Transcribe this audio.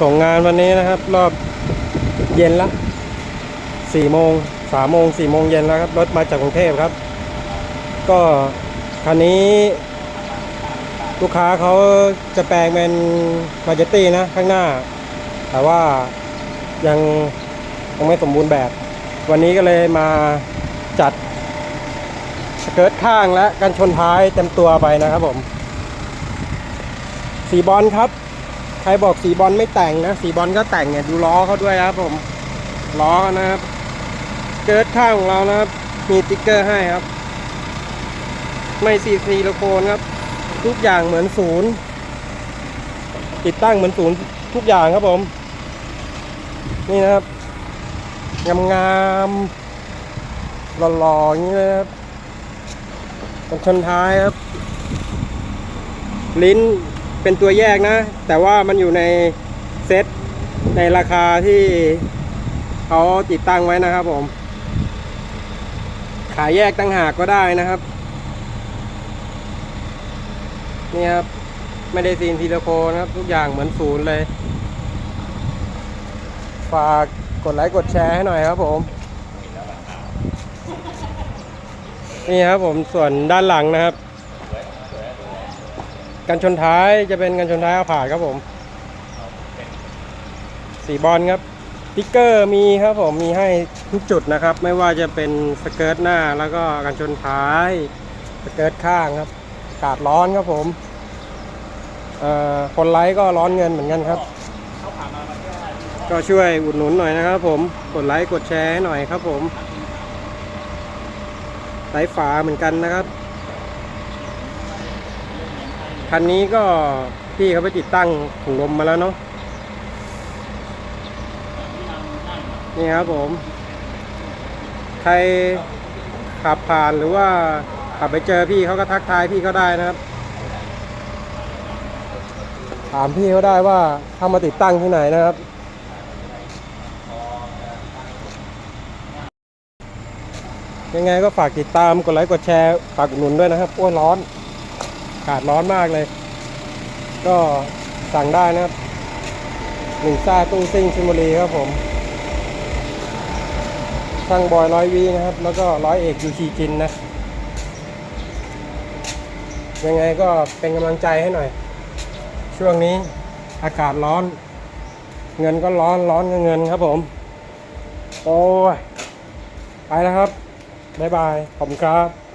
ส่งงานวันนี้นะครับ รอบเย็นละสี่โมงสามโมงสี่โมงเย็นแล้วครับ รถมาจากกรุงเทพครับ ก็คันนี้ลูกค้าเขาจะแปลงเป็นมาเจตี้นะข้างหน้า แต่ว่ายังยังไม่สมบูรณ์แบบ วันนี้ก็เลยมาจัดสเกิร์ตข้างและกันชนท้ายเต็มตัวไปนะครับผมสีบอลครับ ใครบอกสีบอลไม่แต่งนะ สีบอลก็แต่งเนี่ยดูล้อเขาด้วยครับผม ล้อนะครับ เกิร์ตข้างของเรานะครับ มีติ๊กเกอร์ให้ครับ ไม่ซีซีโลโคนครับ ทุกอย่างเหมือนศูนย์ ติดตั้งเหมือนศูนย์ทุกอย่างครับผม นี่นะครับ งามงามๆหล่อๆอย่างนี้เลยนะครับกันชนท้ายครับ ลิ้น เป็นตัวแยกนะ แต่ว่ามันอยู่ในเซ็ตในราคาที่เขาติดตั้งไว้นะครับผม ขายแยกตั้งหากก็ได้นะครับ นี่ครับ ไม่ได้ซีนทีละโคนนะครับ ทุกอย่างเหมือนศูนย์เลย ฝากกดไลค์กดแชร์ให้หน่อยครับผมนี่ครับผมส่วนด้านหลังนะครับ กันชนท้ายจะเป็นกันชนท้ายอาผาดครับผม สีบอลครับติ๊กเกอร์มีครับผมมีให้ทุกจุดนะครับ ไม่ว่าจะเป็นสเกิร์ตหน้าแล้วก็กันชนท้ายสเกิร์ตข้างครับอากาศร้อนครับผมอ่อคนไลค์ก็ร้อนเงินเหมือนกันครับ ก็ช่วยอุดหนุนหน่อยนะครับผมกดไลค์กดแชร์หน่อยครับผมไร้ฝาเหมือนกันนะครับ คันนี้ก็พี่เขาไปติดตั้งถุงลมมาแล้วเนาะนี่ครับผม ใครขับผ่านหรือว่าขับไปเจอพี่เขาก็ทักทายพี่เขาได้นะครับ ถามพี่เขาได้ว่าเข้ามาติดตั้งที่ไหนนะครับยังไงก็ฝากติดตามกดไลค์กดแชร์ฝากอุดหนุนด้วยนะครับอ้ยร้อนากาศร้อนมากเลย ก็สั่งได้นะครับหนึ่งซ่าตุ้ซิ่งชิมบุรีครับผมช่างบอยร้อยวีนะครับ แล้วก็ร้อยเอกยูชีจินนะ ยังไงก็เป็นกำลังใจให้หน่อย ช่วงนี้อากาศร้อน เงินก็ร้อนร้อนก็เงินครับผม โอ้ย ไปแล้วครับ บ๊ายบาย ขอบคุณครับ